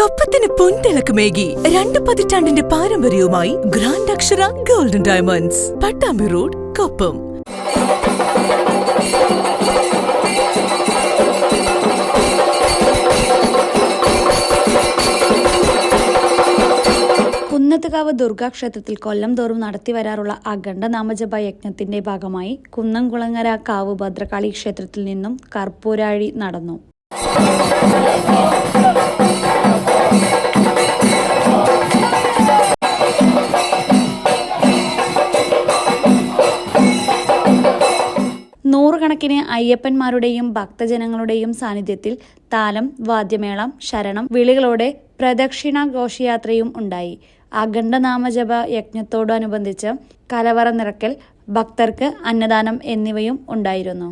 കൊപ്പത്തിന് പൊൻതിളക്കമേകി രണ്ട് പതിറ്റാണ്ടിന്റെ പാരമ്പര്യവുമായി grand Akshara golden diamonds Pattambi road Koppam. Kunnathukavu ദുർഗാക്ഷേത്രത്തിൽ കൊല്ലം തോറും നടത്തിവരാറുള്ള അഖണ്ഡ നാമജപ യജ്ഞത്തിന്റെ ഭാഗമായി കുന്നംകുളങ്ങര കാവ് ഭദ്രകാളി ക്ഷേത്രത്തിൽ നിന്നും കർപ്പൂരാഴി നടന്നു. നൂറുകണക്കിന് അയ്യപ്പന്മാരുടെയും ഭക്തജനങ്ങളുടെയും സാന്നിധ്യത്തിൽ താലം വാദ്യമേളം ശരണം വിളികളോടെ പ്രദക്ഷിണ ഘോഷയാത്രയും ഉണ്ടായി. അഖണ്ഡനാമജപ യജ്ഞത്തോടനുബന്ധിച്ച് കലവറ നിറക്കൽ ഭക്തർക്ക് അന്നദാനം എന്നിവയും ഉണ്ടായിരുന്നു.